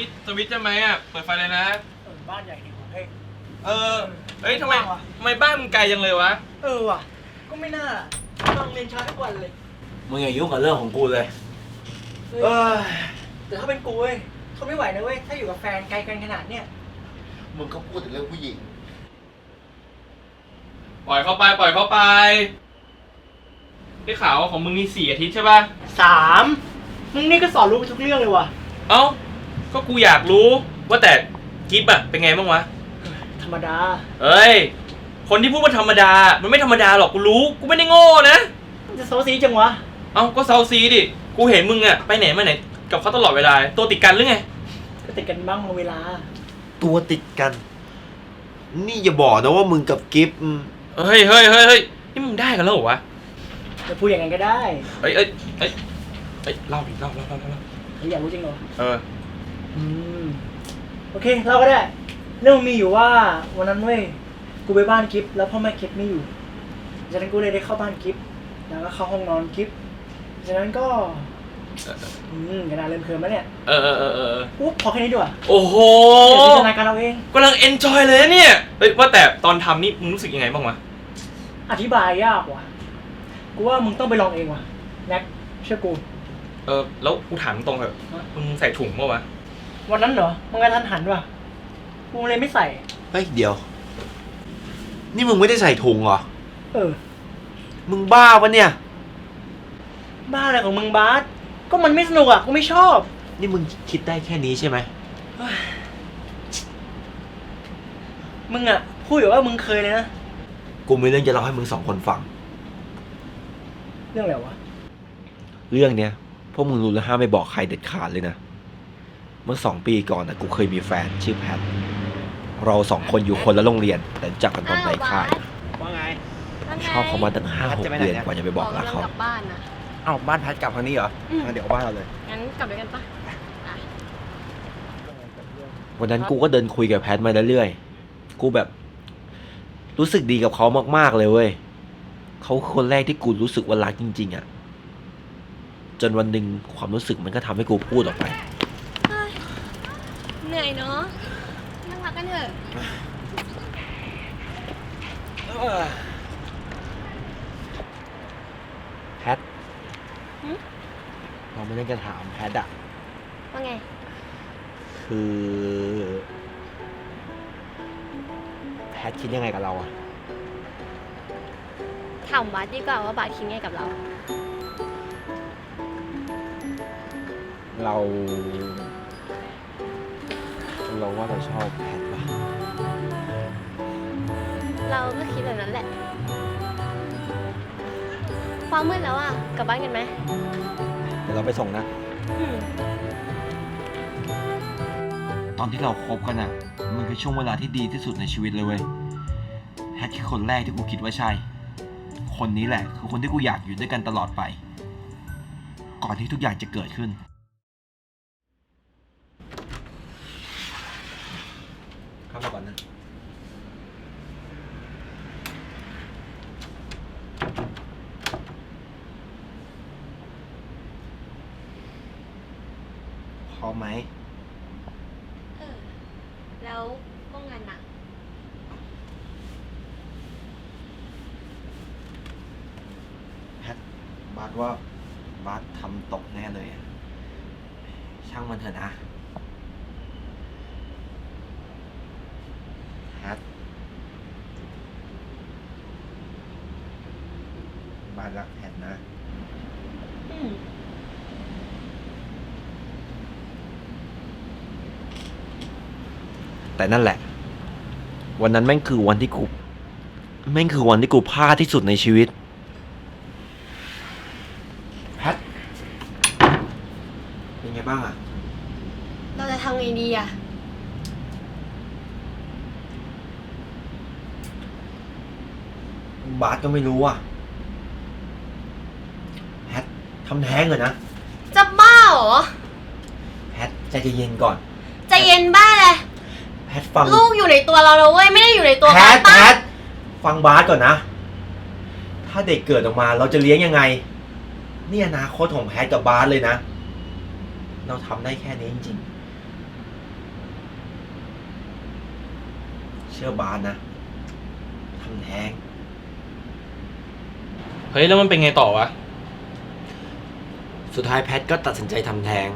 นี่สวิตช์ใช่ไหมอะ เปิดไฟเลยนะ เออบ้านใหญ่ดีกว่าเฮ้ยเออ เฮ้ยทำไม ว่างวะ ทำไมบ้านมึงไกลจังเลยวะ เออว่ะ ก็ไม่น่าต้องเรียนช้าทุกวันเลยมึงอย่ายุ่งกับเรื่องของกูเลยเฮ้ยเอ้ยแต่ถ้าเป็นกูเว้ยทนไม่ไหวนะเว้ย ถ้าอยู่กับแฟนไกลกันขนาดเนี้ย มึงก็พูดถึงเรื่องผู้หญิง ปล่อยเข้าไป ปล่อยเข้าไป ได้ข่าวว่าของมึงมีสี่อาทิตย์ใช่ป่ะ สามมึงนี่ก็สอนรู้ไปทุกเรื่องเลยว่ะ เอ้า ก็กูอยากรู้ว่าแต่กิฟอะเป็นไงบ้างวะ ธรรมดา เอ้ย คนที่พูดว่าธรรมดา มันไม่ธรรมดาหรอกกูรู้กูไม่ได้โง่นะจะโซซีจังวะ เอ้าก็เซาซีดิ กูเห็นมึงอะไปไหนมาไหนกับเขาตลอดเวลา ตัวติดกันหรือไง ก็ติดกันบ้างบางเวลา ตัวติดกัน นี่อย่าบอกนะว่ามึงกับกิฟต์อืมเฮ้ยเฮ้ยเฮ้ยเฮ้ยนี่มึงได้กันแล้วเหรอวะจะพูดอย่างไงก็ได้เอ้ยเอ้ยเอ้ยเอ้ยเล่าดิเล่าเล่าเล่าเล่าเฮ้ยอยากรู้จริงเหรอ เออ อืมโอเคเราก็ได้ เรื่องมันมีอยู่ว่าวันนั้นเว้ยกูไปบ้านกิฟแล้วพ่อแม่กิฟไม่อยู่จากนั้นกูเลยได้เข้าบ้านกิฟแล้วก็เข้าห้องนอนกิฟจากนั้นก็ อืมกระดาษเริ่มเคิมแล้วเนี่ยเออเออเออเอออุ๊บพอแค่นี้ดีกว่าโอ้โหเดี๋ยวจินตนาการเราเอง กำลังเอนจอยเลยนะเนี่ยเฮ้ยว่าแต่ตอนทำนี่มึงรู้สึกยังไงบ้างวะอธิบายยากว่ะ กูว่ามึงต้องไปลองเองว่ะแน็กเชื่อกู เออแล้วกูถามตรงเถอะฮะมึงใส่ถุงปะวะ วันนั้นเหรอมึงกระทันหันว่ะกูเลยไม่ใส่ เฮ้ย เดี๋ยว นี่มึงไม่ได้ใส่ถุงเหรอ เออ มึงบ้าปะเนี่ย บ้าอะไรของมึงบาสก็มันไม่สนุกอะกูไม่ชอบ นี่มึงคิดได้แค่นี้ใช่ไหม มึงอะพูดอยู่ว่ามึงเคยเลยนะ กูมีเรื่องจะเล่าให้มึงสองคนฟัง เรื่องอะไรวะ เรื่องเนี้ยพวกมึงรู้แล้วห้ามไม่บอกใครเด็ดขาดเลยนะ เมื่อสองปีก่อนนะกูเคยมีแฟนชื่อแพท เราสองคนอยู่คนละโรงเรียนแต่รู้จักกันตอนในค่าย ว่าไง ชอบเขามาตั้งห้าหกเดือนกว่าจะไปบอกรักเขา กลับบ้านนะ เอ้าบ้านแพทกลับทางนี้เหรออืม งั้นเดี๋ยวเอาบ้านเราเลย งั้นกลับด้วยกันปะอะวันนั้นกูก็เดินคุยกับแพทมาเรื่อยๆ กูแบบ รู้สึกดีกับเขามากๆเลยเว้ย เขาคือคนแรกที่กูรู้สึกว่ารักจริง ๆอะจนวันหนึ่งความรู้สึกมันก็ทำให้กูพูดออกไป เหนื่อยเนาะนั่งพักกันเถอะ แพทเราไม่ได้จะถามแพทอะว่าไง คือ แพทคิดยังไงกับเราอะถามบาสดีกว่าว่าบาสคิดไงกับเรา เรา เราว่าเราชอบแพทว่ะ เราก็คิดแบบนั้นแหละฟ้ามืดแล้วอะ กลับบ้านกันไหมเดี๋ยวเราไปส่งนะ อืมตอนที่เราคบกันอะมันคือช่วงเวลาที่ดีที่สุดในชีวิตเลยเว้ยแพทคือคนแรกที่กูคิดว่าใช่ คนนี้แหละ คือคนที่กูอยากอยู่ด้วยกันตลอดไป ก่อนที่ทุกอย่างจะเกิดขึ้น เข้ามาก่อนนะ พร้อ มไหม เออ แล้วก็งานหนัก แพทบาสว่าบาสทำตกแน่เลยอะช่างมันเถอะนะแพทบาสรักแพทนะ อืม แต่นั่นแหละ วันนั้นแม่งคือวันที่กูแม่งคือวันที่กูพลาดที่สุดในชีวิตแพทเป็นไงบ้างอะเราจะทำไงดีอะบาสก็ไม่รู้อะแพททำแท้งเหรอนะจะบ้าเหรอ แพทใจเย็นๆก่อน ใจเย็นบ้าเลย แพทฟังลูกอยู่ในตัวเราแล้วเว้ยไม่ได้อยู่ในตัวแพาทแพป้าทฟังบาสก่อนนะ ถ้าเด็กเกิดออกมาเราจะเลี้ยงยังไงเนี่ยนะโคตของแพทกับบาสเลยนะ เราทำได้แค่นี้จริงๆ เชื่อบาสนะทำแท้ง เฮ้ย แล้วมันเป็นไงต่อวะ สุดท้ายแพทก็ตัดสินใจทำแท้ง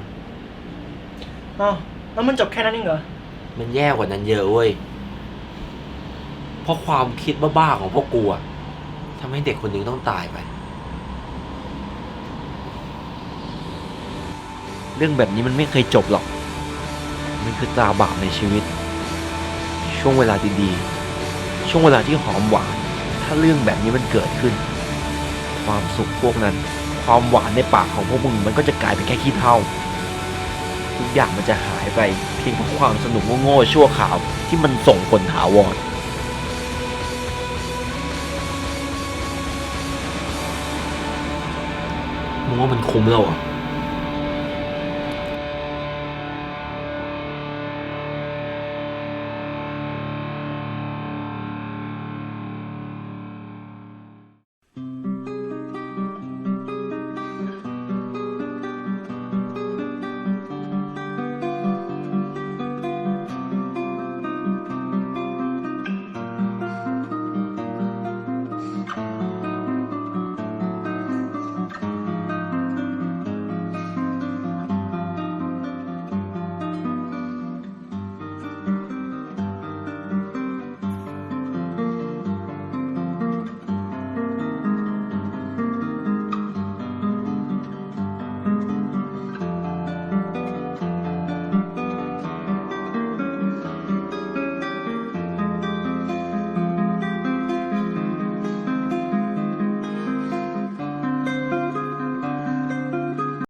อ๋อแล้วมันจบแค่นั้นเองเหรอ มันแย่กว่านั้นเยอะเว้ย เพราะความคิดบ้าๆของพวกกูอะทำให้เด็กคนหนึงต้องตายไป เรื่องแบบนี้มันไม่เคยจบหรอก มันคือตาบาปในชีวิต ช่วงเวลาดีๆ ช่วงเวลาที่หอมหวาน ถ้าเรื่องแบบนี้มันเกิดขึ้น ความสุขพวกนั้น ความหวานในปากของพวกมึงมันก็จะกลายเป็นแค่ขี้เถ้า ทุกอย่างมันจะหายไปเพียงเพราะความสนุกโง่ๆชั่วข่าวที่มันส่งผลถาวรมึงว่ามันคุ้มแล้วเหรอะ